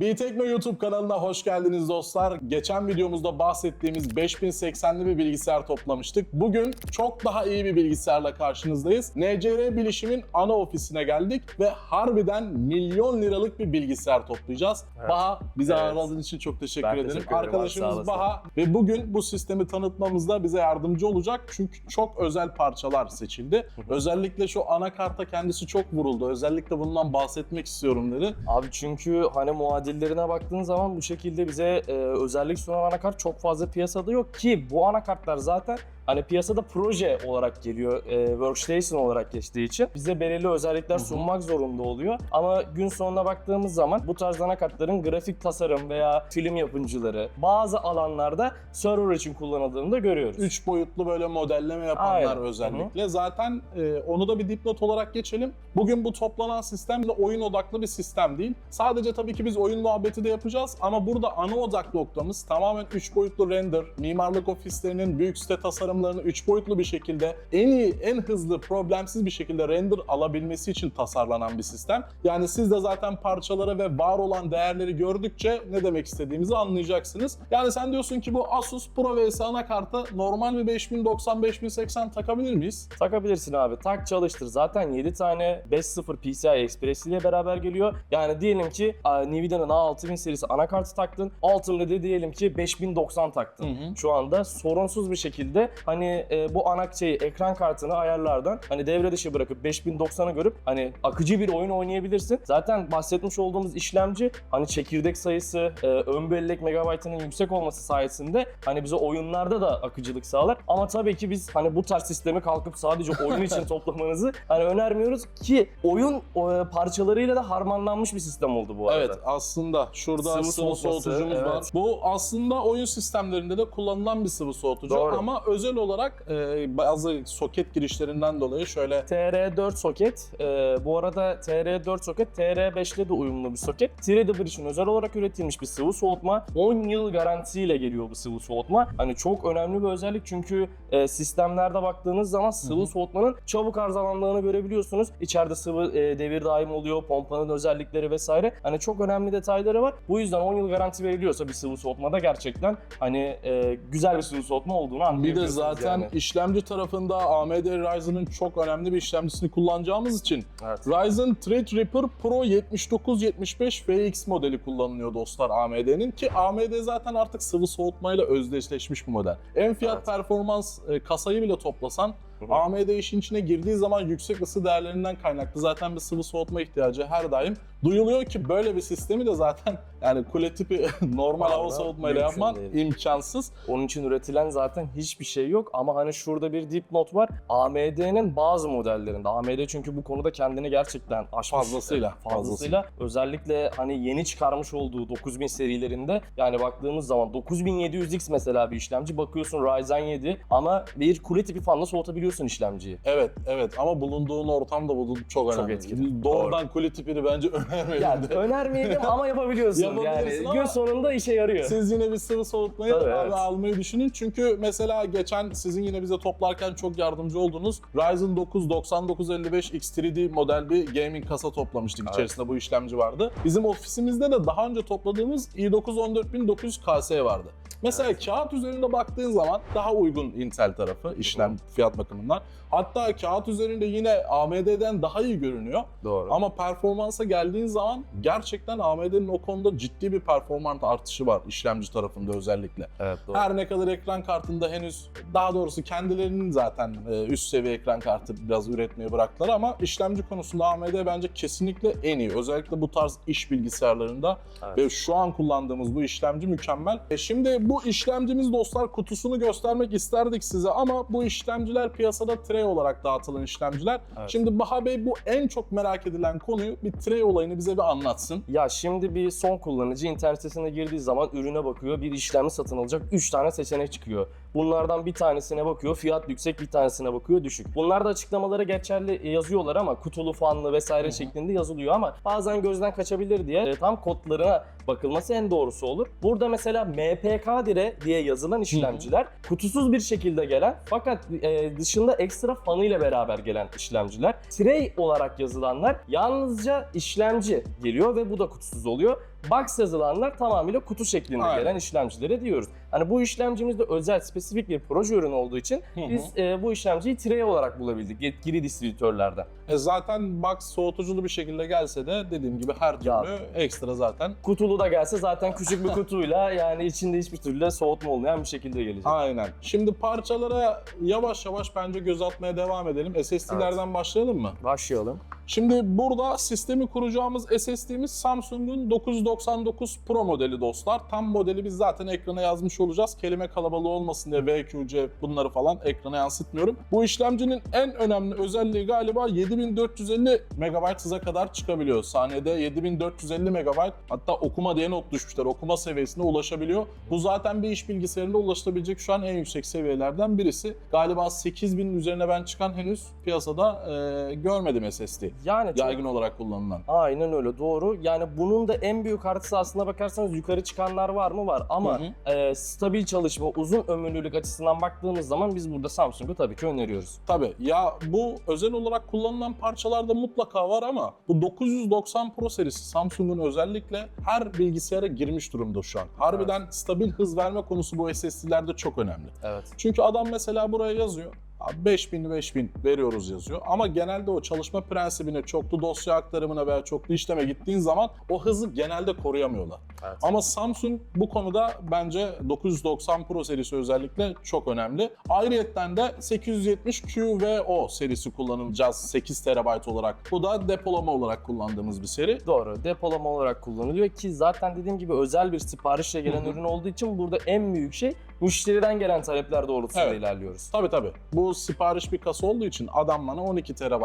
Bitekno YouTube kanalına hoş geldiniz dostlar. Geçen videomuzda bahsettiğimiz 5080'li bir bilgisayar toplamıştık. Bugün çok daha iyi bir bilgisayarla karşınızdayız. NCR Bilişim'in ana ofisine geldik ve harbiden milyon liralık bir bilgisayar toplayacağız. Evet. Baha bize Evet. ağırladığın için çok teşekkür Ben ederim. teşekkür ederim Arkadaşımız. Baha ve bugün bu sistemi tanıtmamızda bize yardımcı olacak. Çünkü çok özel parçalar seçildi. Özellikle şu anakarta kendisi çok vuruldu. Özellikle bundan bahsetmek istiyorum dedi. Abi çünkü hani muadillerine baktığın zaman bu şekilde bize e, özellik sunan anakart çok fazla piyasada yok ki bu anakartlar zaten hani piyasada proje olarak geliyor, e, workstation olarak geçtiği için bize belirli özellikler sunmak zorunda oluyor. Ama gün sonuna baktığımız zaman bu tarz anakartların grafik tasarım veya film yapımcıları bazı alanlarda server için kullanıldığını da görüyoruz. Üç boyutlu böyle modelleme yapanlar Aynen. özellikle. Zaten e, onu da bir dipnot olarak geçelim. Bugün bu toplanan sistem de oyun odaklı bir sistem değil. Sadece tabii ki biz oyun muhabbeti de yapacağız ama burada ana odak noktamız tamamen üç boyutlu render, mimarlık ofislerinin büyük site tasarımlarını üç boyutlu bir şekilde en iyi, en hızlı, problemsiz bir şekilde render alabilmesi için tasarlanan bir sistem. Yani siz de zaten parçaları ve var olan değerleri gördükçe ne demek istediğimizi anlayacaksınız. Yani sen diyorsun ki bu Asus Pro vs anakarta normal bir 5090-5080 takabilir miyiz? Takabilirsin abi. Tak çalıştır. Zaten 7 tane 5.0 PCI Express ile beraber geliyor. Yani diyelim ki Nvidia'nın A6000 serisi anakartı taktın. Da diyelim ki 5090 taktın. Hı hı. Şu anda sorunsuz bir şekilde hani e, bu ana şeyi ekran kartını ayarlardan hani devre dışı bırakıp 5090'ı görüp hani akıcı bir oyun oynayabilirsin. Zaten bahsetmiş olduğumuz işlemci hani çekirdek sayısı, e, ön bellek megabaytının yüksek olması sayesinde hani bize oyunlarda da akıcılık sağlar. Ama tabii ki biz hani bu tarz sistemi kalkıp sadece oyun için toplamanızı hani önermiyoruz ki oyun e, parçalarıyla da harmanlanmış bir sistem oldu bu arada. Evet aslında şurada Sıvı sıvı, soğutucumuz evet. var. Bu aslında oyun sistemlerinde de kullanılan bir sıvı soğutucu Doğru. ama özel olarak e, bazı soket girişlerinden dolayı şöyle TR4 soket. Ee, bu arada TR4 soket TR5 ile de uyumlu bir soket. Threadable için özel olarak üretilmiş bir sıvı soğutma. 10 yıl garantisiyle geliyor bu sıvı soğutma. Hani çok önemli bir özellik çünkü e, sistemlerde baktığınız zaman sıvı Hı hı. soğutmanın çabuk arızalandığını görebiliyorsunuz. İçeride sıvı e, devir daim oluyor, pompanın özellikleri vesaire. Hani çok önemli detayları var. Bu yüzden 10 yıl garanti veriliyorsa bir sıvı soğutmada gerçekten hani e, güzel bir sıvı soğutma olduğunu bir de anlayabiliyorsunuz zaten yani. işlemci tarafında AMD Ryzen'ın çok önemli bir işlemcisini kullanacağımız için Evet. Ryzen Threadripper Pro 7975 FX modeli kullanılıyor dostlar AMD'nin ki AMD zaten artık sıvı soğutmayla özdeşleşmiş bir model. En fiyat Evet. performans e, kasayı bile toplasan Hı hı. AMD işin içine girdiği zaman yüksek ısı değerlerinden kaynaklı zaten bir sıvı soğutma ihtiyacı her daim duyuluyor ki böyle bir sistemi de zaten yani kule tipi normal hava soğutmayla mümkün değil. imkansız. Onun için üretilen zaten hiçbir şey yok ama hani şurada bir dipnot var. AMD'nin bazı modellerinde. AMD çünkü bu konuda kendini gerçekten aşmış. Fazlasıyla, Fazlasıyla. Özellikle hani yeni çıkarmış olduğu 9000 serilerinde yani baktığımız zaman 9700X mesela bir işlemci bakıyorsun Ryzen 7 ama bir kule tipi fanla soğutabiliyorsun işlemciyi. Evet, evet ama bulunduğun ortam da bu çok Çok önemli. etkili. Doğrudan kule tipini bence önermeyelim. Yani de. önermeyelim ama yapabiliyorsun. Yapabilirsin yani ama- gün sonunda işe yarıyor. Siz yine bir sıvı soğutmayı Tabii, evet. almayı düşünün. Çünkü mesela geçen sizin yine bize toplarken çok yardımcı oldunuz. Ryzen 9 9955 X3D model bir gaming kasa toplamıştık. Evet. İçerisinde bu işlemci vardı. Bizim ofisimizde de daha önce topladığımız i9 14900 KS vardı. Mesela kağıt üzerinde baktığın zaman daha uygun Intel tarafı işlem fiyat bakımından. Hatta kağıt üzerinde yine AMD'den daha iyi görünüyor. Doğru. Ama performansa geldiğin zaman gerçekten AMD'nin o konuda ciddi bir performans artışı var işlemci tarafında özellikle. evet doğru. Her ne kadar ekran kartında henüz daha doğrusu kendilerinin zaten e, üst seviye ekran kartı biraz üretmeye bıraktılar ama işlemci konusunda AMD bence kesinlikle en iyi. Özellikle bu tarz iş bilgisayarlarında Evet. ve şu an kullandığımız bu işlemci mükemmel. E şimdi bu işlemcimiz dostlar kutusunu göstermek isterdik size ama bu işlemciler piyasada tray olarak dağıtılan işlemciler. Evet. Şimdi Baha Bey bu en çok merak edilen konuyu bir tray olayını bize bir anlatsın. Ya şimdi bir son kullanıcı internet sitesine girdiği zaman ürüne bakıyor. Bir işlemci satın alacak 3 tane seçenek çıkıyor. Bunlardan bir tanesine bakıyor fiyat yüksek bir tanesine bakıyor düşük. Bunlar da açıklamalara geçerli yazıyorlar ama kutulu fanlı vesaire şeklinde yazılıyor ama bazen gözden kaçabilir diye e, tam kodlarına bakılması en doğrusu olur. Burada mesela MPK dire diye yazılan işlemciler kutusuz bir şekilde gelen fakat e, dışında ekstra fanıyla beraber gelen işlemciler. Tray olarak yazılanlar yalnızca işlemci geliyor ve bu da kutusuz oluyor. Box yazılanlar tamamıyla kutu şeklinde Aynen. gelen işlemcilere diyoruz. Hani bu işlemcimiz de özel, spesifik bir proje ürünü olduğu için Hı hı. biz e, bu işlemciyi tray olarak bulabildik yetkili distribütörlerden. E zaten box soğutuculu bir şekilde gelse de dediğim gibi her türlü Ya. ekstra zaten. Kutulu da gelse zaten küçük bir kutuyla yani içinde hiçbir türlü soğutma olmayan bir şekilde gelecek. Aynen. Şimdi parçalara yavaş yavaş bence göz atmaya devam edelim. SSD'lerden başlayalım mı? Başlayalım. Şimdi burada sistemi kuracağımız SSD'miz Samsung'un 999 Pro modeli dostlar. Tam modeli biz zaten ekrana yazmış olacağız. Kelime kalabalığı olmasın diye VQC bunları falan ekrana yansıtmıyorum. Bu işlemcinin en önemli özelliği galiba 7450 MB hıza kadar çıkabiliyor. Saniyede 7450 MB hatta okuma diye not düşmüşler. Okuma seviyesine ulaşabiliyor. Bu zaten bir iş bilgisayarında ulaşılabilecek şu an en yüksek seviyelerden birisi. Galiba 8000'in üzerine ben çıkan henüz piyasada e, görmedim SSD Yani çok- yaygın olarak kullanılan. Aynen öyle doğru. Yani bunun da en büyük artısı aslına bakarsanız yukarı çıkanlar var mı? Var ama Hı e, stabil çalışma, uzun ömürlülük açısından baktığımız zaman biz burada Samsung'u tabii ki öneriyoruz. Tabii ya bu özel olarak kullanılan parçalarda mutlaka var ama bu 990 Pro serisi Samsung'un özellikle her bilgisayara girmiş durumda şu an. Harbiden stabil hız verme konusu bu SSD'lerde çok önemli. Evet. Çünkü adam mesela buraya yazıyor. Abi 5000 5000 veriyoruz yazıyor. Ama genelde o çalışma prensibine, çoklu dosya aktarımına veya çoklu işleme gittiğin zaman o hızı genelde koruyamıyorlar. evet. Ama Samsung bu konuda bence 990 Pro serisi özellikle çok önemli. Ayrıyetten de 870 QVO serisi kullanılacağız 8 TB olarak. Bu da depolama olarak kullandığımız bir seri. Doğru. Depolama olarak kullanılıyor ki zaten dediğim gibi özel bir siparişle gelen ürün olduğu için burada en büyük şey müşteriden gelen talepler doğrultusunda Evet. ilerliyoruz. Tabii tabii. Bu sipariş bir kasa olduğu için adam bana 12 TB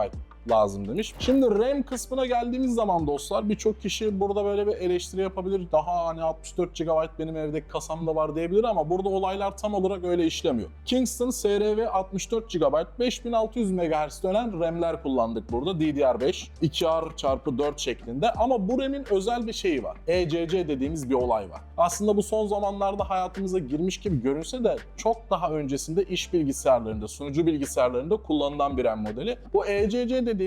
lazım demiş. Şimdi RAM kısmına geldiğimiz zaman dostlar birçok kişi burada böyle bir eleştiri yapabilir. Daha hani 64 GB benim evdeki kasamda var diyebilir ama burada olaylar tam olarak öyle işlemiyor. Kingston SRV 64 GB 5600 MHz dönen RAM'ler kullandık burada DDR5 2R çarpı 4 şeklinde ama bu RAM'in özel bir şeyi var. ECC dediğimiz bir olay var. Aslında bu son zamanlarda hayatımıza girmiş gibi görünse de çok daha öncesinde iş bilgisayarlarında, sunucu bilgisayarlarında kullanılan bir RAM modeli. Bu ECC dediğimiz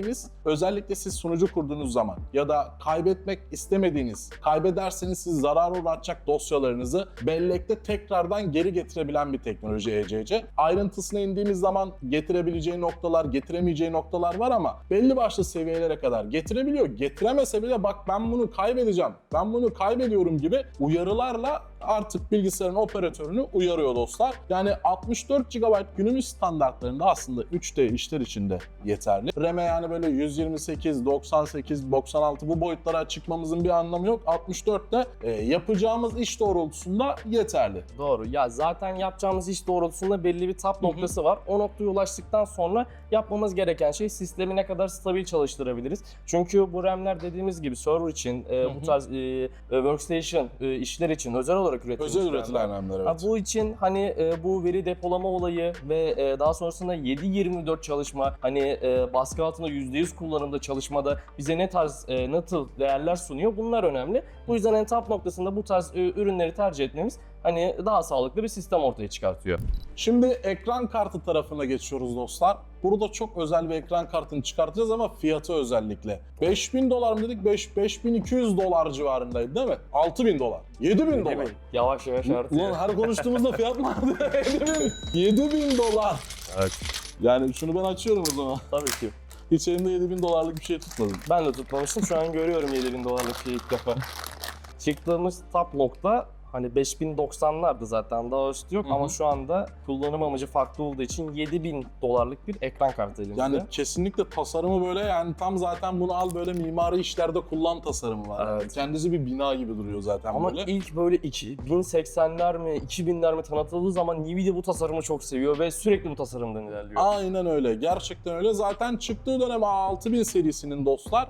özellikle siz sunucu kurduğunuz zaman ya da kaybetmek istemediğiniz, kaybederseniz siz zarar uğratacak dosyalarınızı bellekte tekrardan geri getirebilen bir teknoloji ECC. Ayrıntısına indiğimiz zaman getirebileceği noktalar, getiremeyeceği noktalar var ama belli başlı seviyelere kadar getirebiliyor. Getiremese bile bak ben bunu kaybedeceğim, ben bunu kaybediyorum gibi uyarılarla artık bilgisayarın operatörünü uyarıyor dostlar. Yani 64 GB günümüz standartlarında aslında 3D işler için de yeterli. RAM'e yani böyle 128, 98, 96 bu boyutlara çıkmamızın bir anlamı yok. 64 de e, yapacağımız iş doğrultusunda yeterli. Doğru. Ya zaten yapacağımız iş doğrultusunda belli bir tap noktası var. O noktaya ulaştıktan sonra yapmamız gereken şey sistemi ne kadar stabil çalıştırabiliriz. Çünkü bu RAM'ler dediğimiz gibi server için, e, bu tarz e, workstation e, işler için özel olarak üretilmiş Özel üretilen RAM'ler Ha, evet. bu için hani e, bu veri depolama olayı ve e, daha sonrasında 7-24 çalışma hani e, baskı altında %100 kullanımda çalışmada bize ne tarz e, nasıl değerler sunuyor bunlar önemli. Bu yüzden en top noktasında bu tarz e, ürünleri tercih etmemiz hani daha sağlıklı bir sistem ortaya çıkartıyor. Şimdi ekran kartı tarafına geçiyoruz dostlar. Burada çok özel bir ekran kartını çıkartacağız ama fiyatı özellikle. 5000 dolar mı dedik? 5, 5200 dolar civarındaydı değil mi? 6000 dolar. 7000 dolar. Yavaş yavaş artıyor. Ulan her konuştuğumuzda fiyat mı arttı? 7000 7000 dolar. Evet. Yani şunu ben açıyorum o zaman. Tabii ki. Hiç elimde 7000 dolarlık bir şey tutmadım. Ben de tutmamıştım. Şu an görüyorum 7000 dolarlık şeyi ilk defa. Çıktığımız top nokta hani 5090'lardı zaten daha üstü yok Hı hı. ama şu anda kullanım amacı farklı olduğu için 7000 dolarlık bir ekran kartı elimizde. Yani kesinlikle tasarımı böyle yani tam zaten bunu al böyle mimari işlerde kullan tasarımı var. Yani Evet. kendisi bir bina gibi duruyor zaten ama böyle. ilk böyle 2 1080'ler mi 2000'ler mi tanıtıldığı zaman Nvidia bu tasarımı çok seviyor ve sürekli bu tasarımdan ilerliyor. Aynen öyle. Gerçekten öyle. Zaten çıktığı dönem A6000 serisinin dostlar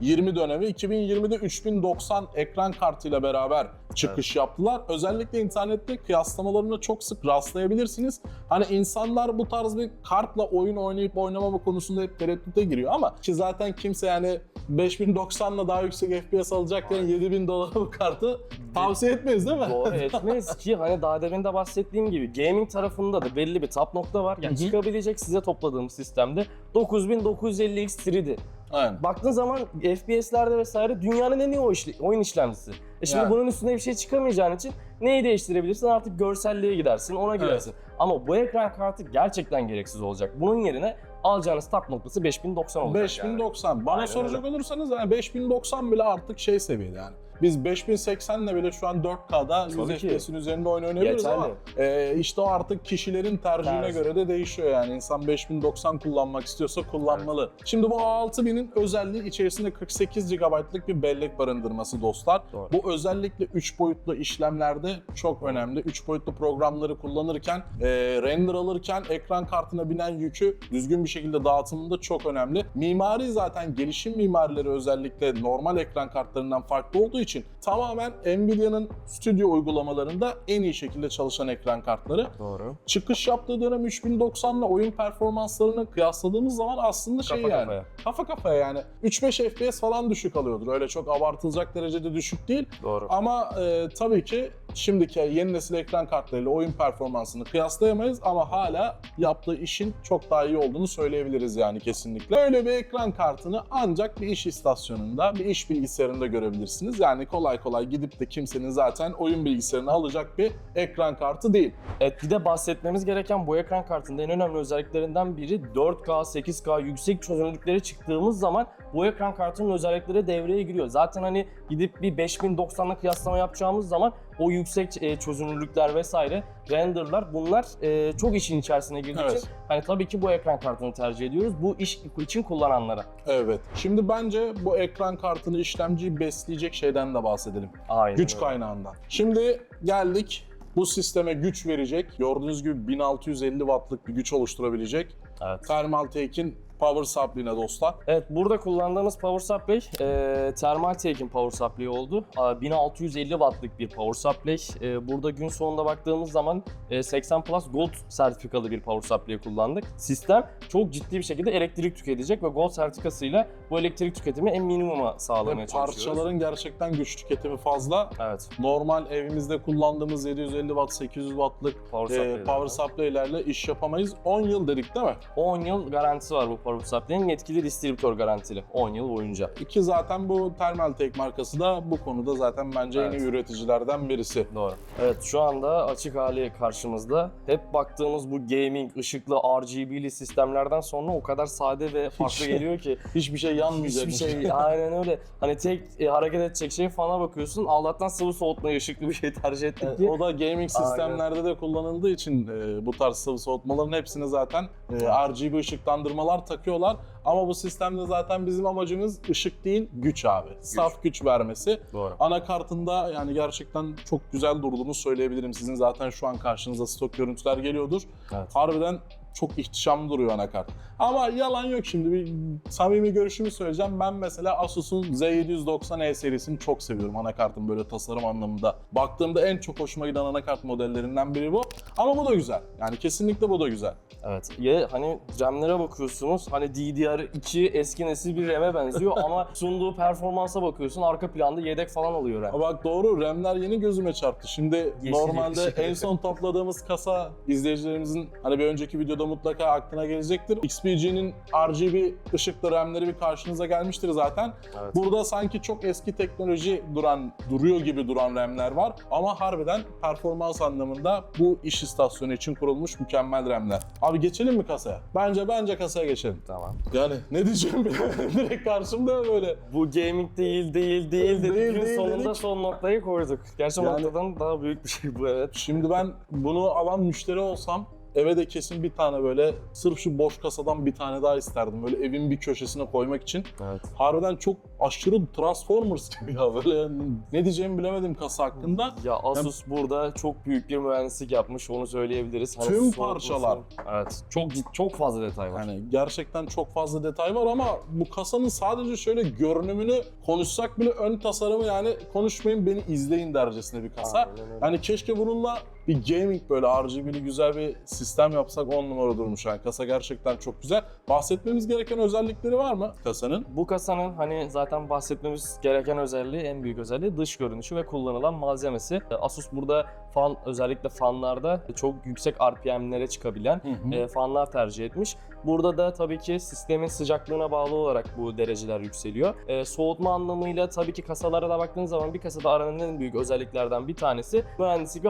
2020 dönemi 2020'de 3090 ekran kartıyla beraber çıkış yaptılar. Özellikle internette kıyaslamalarına çok sık rastlayabilirsiniz. Hani insanlar bu tarz bir kartla oyun oynayıp oynamama konusunda hep tereddüte giriyor ama ki zaten kimse yani 5090'la daha yüksek FPS alacakken 7000 dolar bu kartı tavsiye etmeyiz değil mi? Doğru etmeyiz ki hani daha demin de bahsettiğim gibi gaming tarafında da belli bir top nokta var. Hı Yani hı. çıkabilecek size topladığım sistemde 9950X 3D. Aynen. Baktığın zaman FPS'lerde vesaire dünyanın en iyi o işle- oyun işlemcisi. E şimdi Yani. bunun üstüne bir şey çıkamayacağın için neyi değiştirebilirsin? Artık görselliğe gidersin, ona girersin. Ama bu ekran kartı gerçekten gereksiz olacak. Bunun yerine alacağınız start noktası 5090 olacak. yani. 5090. Bana Aynen soracak olursanız yani 5090 bile artık şey seviyede yani. Biz 5080 ile bile şu an 4K'da 100 Tabii ki. FPS'in üzerinde oyun oynayabiliriz Yeterli. ama e, işte o artık kişilerin tercihine Tercih. göre de değişiyor yani. İnsan 5090 kullanmak istiyorsa kullanmalı. Şimdi bu A6000'in özelliği içerisinde 48 GB'lık bir bellek barındırması dostlar. Doğru. Bu özellikle 3 boyutlu işlemlerde çok önemli. 3 boyutlu programları kullanırken, e, render alırken ekran kartına binen yükü düzgün bir şekilde dağıtımında çok önemli. Mimari zaten gelişim mimarileri özellikle normal ekran kartlarından farklı olduğu için tamamen Nvidia'nın stüdyo uygulamalarında en iyi şekilde çalışan ekran kartları. Doğru. Çıkış yaptığı dönem 3090 ile oyun performanslarını kıyasladığımız zaman aslında şey Kafa yani kafaya. kafa kafaya yani 3-5 FPS falan düşük alıyordur. Öyle çok abartılacak derecede düşük değil. Doğru. Ama e, tabii ki şimdiki yeni nesil ekran kartlarıyla oyun performansını kıyaslayamayız ama hala yaptığı işin çok daha iyi olduğunu söyleyebiliriz yani kesinlikle. Böyle bir ekran kartını ancak bir iş istasyonunda, bir iş bilgisayarında görebilirsiniz. Yani kolay kolay gidip de kimsenin zaten oyun bilgisayarını alacak bir ekran kartı değil. Evet bir de bahsetmemiz gereken bu ekran kartında en önemli özelliklerinden biri 4K, 8K yüksek çözünürlüklere çıktığımız zaman bu ekran kartının özellikleri devreye giriyor. Zaten hani gidip bir 5090'la kıyaslama yapacağımız zaman o yüksek e, çözünürlükler vesaire renderlar bunlar e, çok işin içerisine girdiği Evet. için hani tabii ki bu ekran kartını tercih ediyoruz. Bu iş için kullananlara. Evet. Şimdi bence bu ekran kartını, işlemciyi besleyecek şeyden de bahsedelim. Aynen Güç öyle. kaynağından. Şimdi geldik bu sisteme güç verecek. Gördüğünüz gibi 1650 wattlık bir güç oluşturabilecek. Evet. Thermaltake'in power supply'ine dostlar. Evet burada kullandığımız power supply e, Thermaltake'in power supply oldu. A, 1650 wattlık bir power supply. E, burada gün sonunda baktığımız zaman e, 80 Plus Gold sertifikalı bir power supply kullandık. Sistem çok ciddi bir şekilde elektrik tüketecek ve Gold sertifikasıyla bu elektrik tüketimi en minimuma sağlamaya Ve çalışıyoruz. parçaların gerçekten güç tüketimi fazla. Evet. Normal evimizde kullandığımız 750 watt, 800 wattlık Power e, supply'lerle iş yapamayız. 10 yıl dedik değil mi? 10 yıl garantisi var bu supply'nin yetkili distribütör garantili 10 yıl boyunca. Ki zaten bu Thermaltake markası da bu konuda zaten bence en Evet. iyi üreticilerden birisi. Doğru. Evet şu anda açık hali karşımızda. Hep baktığımız bu gaming, ışıklı, RGB'li sistemlerden sonra o kadar sade ve farklı Hiç- geliyor ki. Hiçbir şey yanmayacak. Hiçbir şey aynen öyle. Hani tek e, hareket edecek şey fana bakıyorsun. Allah'tan sıvı soğutmayı ışıklı bir şey tercih ettik ki. O da gaming sistemlerde de kullanıldığı için e, bu tarz sıvı soğutmaların hepsine zaten e, RGB ışıklandırmalar takıyorlar. Ama bu sistemde zaten bizim amacımız ışık değil, güç abi. Saf güç vermesi. Doğru. Anakartında yani gerçekten çok güzel durduğunu söyleyebilirim. Sizin zaten şu an karşınıza stok görüntüler geliyordur. Evet. Harbiden çok ihtişam duruyor anakart. Ama yalan yok şimdi bir samimi görüşümü söyleyeceğim. Ben mesela Asus'un Z790E serisini çok seviyorum anakartın böyle tasarım anlamında. Baktığımda en çok hoşuma giden anakart modellerinden biri bu. Ama bu da güzel. Yani kesinlikle bu da güzel. Evet. Ya hani RAM'lere bakıyorsunuz. Hani DDR2 eski nesil bir RAM'e benziyor ama sunduğu performansa bakıyorsun. Arka planda yedek falan alıyor RAM. Bak doğru RAM'ler yeni gözüme çarptı. Şimdi Yeşil normalde yeşil. en son topladığımız kasa izleyicilerimizin hani bir önceki videoda mutlaka aklına gelecektir. XPG'nin RGB ışıklı RAM'leri bir karşınıza gelmiştir zaten. Evet. Burada sanki çok eski teknoloji duran, duruyor gibi duran RAM'ler var. Ama harbiden performans anlamında bu iş istasyonu için kurulmuş mükemmel RAM'ler. Abi geçelim mi kasaya? Bence bence kasaya geçelim. Tamam. Yani ne diyeceğim direkt karşımda böyle. Bu gaming değil değil değil dedik. Değil, değil sonunda dedik. son noktayı koyduk. Gerçi Yani- noktadan daha büyük bir şey bu evet. Şimdi ben bunu alan müşteri olsam eve de kesin bir tane böyle sırf şu boş kasadan bir tane daha isterdim. Böyle evin bir köşesine koymak için. Evet. Harbiden çok aşırı Transformers gibi ya böyle ne diyeceğimi bilemedim kasa hakkında. Ya Asus burada çok büyük bir mühendislik yapmış onu söyleyebiliriz. Hani Tüm parçalar. Evet. Çok çok fazla detay var. Yani gerçekten çok fazla detay var ama bu kasanın sadece şöyle görünümünü konuşsak bile ön tasarımı yani konuşmayın beni izleyin dercesine bir kasa. Aynen öyle. Yani keşke bununla bir gaming böyle RGB'li güzel bir sistem yapsak 10 numara durmuş. Yani kasa gerçekten çok güzel. Bahsetmemiz gereken özellikleri var mı kasanın? Bu kasanın hani zaten bahsetmemiz gereken özelliği, en büyük özelliği dış görünüşü ve kullanılan malzemesi. Asus burada fan özellikle fanlarda çok yüksek RPM'lere çıkabilen e, fanlar tercih etmiş. Burada da tabii ki sistemin sıcaklığına bağlı olarak bu dereceler yükseliyor. E, soğutma anlamıyla tabii ki kasalara da baktığınız zaman bir kasada aranan en büyük özelliklerden bir tanesi mühendislik ve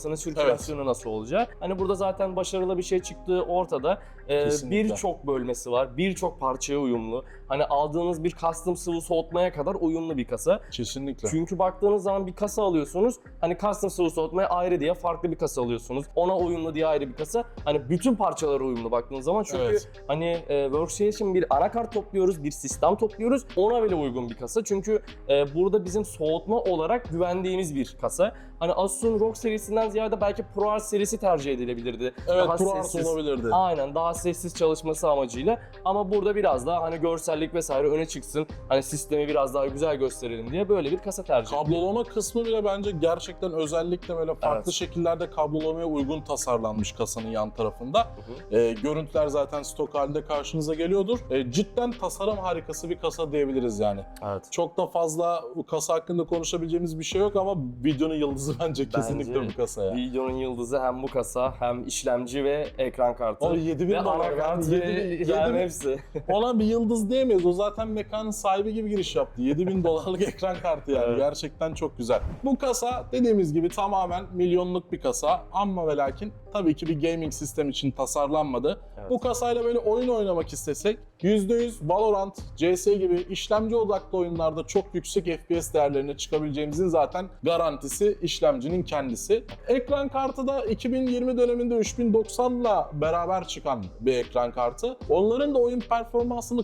havalandırmasının sirkülasyonu nasıl olacağı. Hani burada zaten başarılı bir şey çıktığı ortada. E, Kesinlikle. birçok bölmesi var, birçok parçaya uyumlu. Hani aldığınız bir custom sıvı soğutmaya kadar uyumlu bir kasa. Kesinlikle. Çünkü baktığınız zaman bir kasa alıyorsunuz. Hani custom sıvı soğutmaya ayrı diye farklı bir kasa alıyorsunuz. Ona uyumlu diye ayrı bir kasa. Hani bütün parçalara uyumlu baktığınız zaman. Çünkü Evet. hani e, workstation bir anakart topluyoruz, bir sistem topluyoruz. Ona bile uygun bir kasa. Çünkü e, burada bizim soğutma olarak güvendiğimiz bir kasa. Hani Asus'un ROG serisinden ziyade belki ProArt serisi tercih edilebilirdi. Evet ProArt olabilirdi. Aynen daha sessiz çalışması amacıyla ama burada biraz daha hani görsellik vesaire öne çıksın. Hani sistemi biraz daha güzel gösterelim diye böyle bir kasa tercih. Kablolama kısmı bile bence gerçekten özellikle böyle farklı Evet. şekillerde kablolamaya uygun tasarlanmış kasanın yan tarafında. Hı hı. Ee, görüntüler zaten stok halinde karşınıza geliyordur. Ee, cidden tasarım harikası bir kasa diyebiliriz yani. Evet. Çok da fazla bu kasa hakkında konuşabileceğimiz bir şey yok ama videonun yıldızı bence kesinlikle Bence bu kasa ya. Videonun yıldızı hem bu kasa hem işlemci ve ekran kartı. O 7000 ve dolar anakart yani. ve 7000 yani 7000 hepsi. Ona bir yıldız diyemeyiz. O zaten mekanın sahibi gibi giriş yaptı. 7000 dolarlık ekran kartı yani. Evet. Gerçekten çok güzel. Bu kasa dediğimiz gibi tamamen milyonluk bir kasa. Ama ve lakin tabii ki bir gaming sistem için tasarlanmadı. Evet. Bu kasayla böyle oyun oynamak istesek %100 Valorant, CS gibi işlemci odaklı oyunlarda çok yüksek FPS değerlerine çıkabileceğimizin zaten garantisi işlemcinin kendisi. Ekran kartı da 2020 döneminde 3090'la beraber çıkan bir ekran kartı. Onların da oyun performansını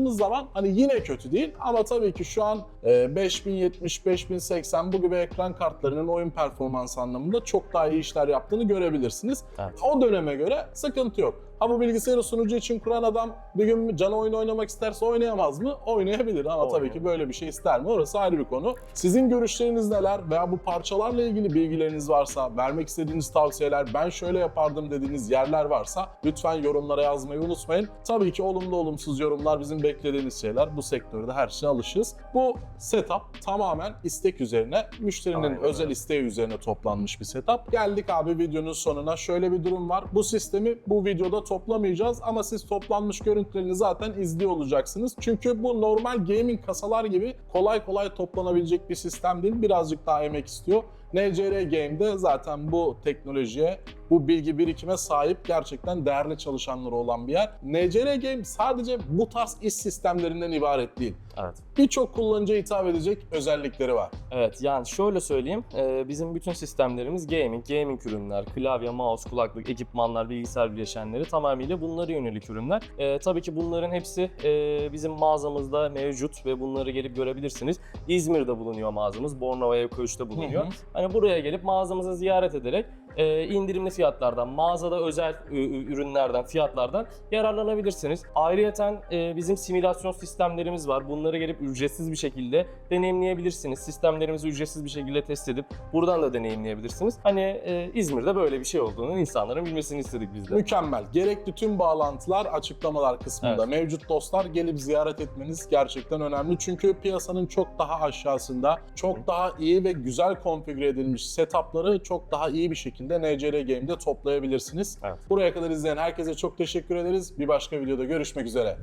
kıyasladığımız zaman hani yine kötü değil ama tabii ki şu an e, 5070, 5080 bu gibi ekran kartlarının oyun performansı anlamında çok daha iyi işler yaptığını görebilirsiniz. Evet. O döneme göre sıkıntı yok. Ha bu bilgisayarı sunucu için kuran adam bir gün canı oyun oynamak isterse oynayamaz mı? Oynayabilir ama tabii Oynayabilir. ki böyle bir şey ister mi? Orası ayrı bir konu. Sizin görüşleriniz neler veya bu parçalarla ilgili bilgileriniz varsa, vermek istediğiniz tavsiyeler, ben şöyle yapardım dediğiniz yerler varsa lütfen yorumlara yazmayı unutmayın. Tabii ki olumlu olumsuz yorumlar bizim beklediğimiz şeyler. Bu sektörde her şeye alışığız. Bu setup tamamen istek üzerine, müşterinin Aynen özel isteği üzerine toplanmış bir setup. Geldik abi videonun sonuna. Şöyle bir durum var. Bu sistemi bu videoda toplamayacağız ama siz toplanmış görüntülerini zaten izliyor olacaksınız. Çünkü bu normal gaming kasalar gibi kolay kolay toplanabilecek bir sistem değil. Birazcık daha emek istiyor. NCR Game'de zaten bu teknolojiye, bu bilgi birikime sahip gerçekten değerli çalışanları olan bir yer. NCR Game sadece bu tarz iş sistemlerinden ibaret değil. Evet. Birçok kullanıcıya hitap edecek özellikleri var. Evet yani şöyle söyleyeyim. e, bizim bütün sistemlerimiz gaming, gaming ürünler, klavye, mouse, kulaklık, ekipmanlar, bilgisayar bileşenleri tamamıyla bunlara yönelik ürünler. E, tabii ki bunların hepsi e, bizim mağazamızda mevcut ve bunları gelip görebilirsiniz. İzmir'de bulunuyor mağazamız. Bornova Evköş'te bulunuyor. Hı hı. Hani buraya gelip mağazamızı ziyaret ederek e, indirimli fiyatlardan, mağazada özel ürünlerden, fiyatlardan yararlanabilirsiniz. Ayrıyeten e, bizim simülasyon sistemlerimiz var. Bunları gelip ücretsiz bir şekilde deneyimleyebilirsiniz. Sistemlerimizi ücretsiz bir şekilde test edip buradan da deneyimleyebilirsiniz. Hani e, İzmir'de böyle bir şey olduğunu insanların bilmesini istedik biz de. Mükemmel. Gerekli tüm bağlantılar açıklamalar kısmında Evet. mevcut dostlar. Gelip ziyaret etmeniz gerçekten önemli. Çünkü piyasanın çok daha aşağısında çok daha iyi ve güzel konfigüre edilmiş setupları çok daha iyi bir şekilde NCR Game'de toplayabilirsiniz. Evet. Buraya kadar izleyen herkese çok teşekkür ederiz. Bir başka videoda görüşmek üzere.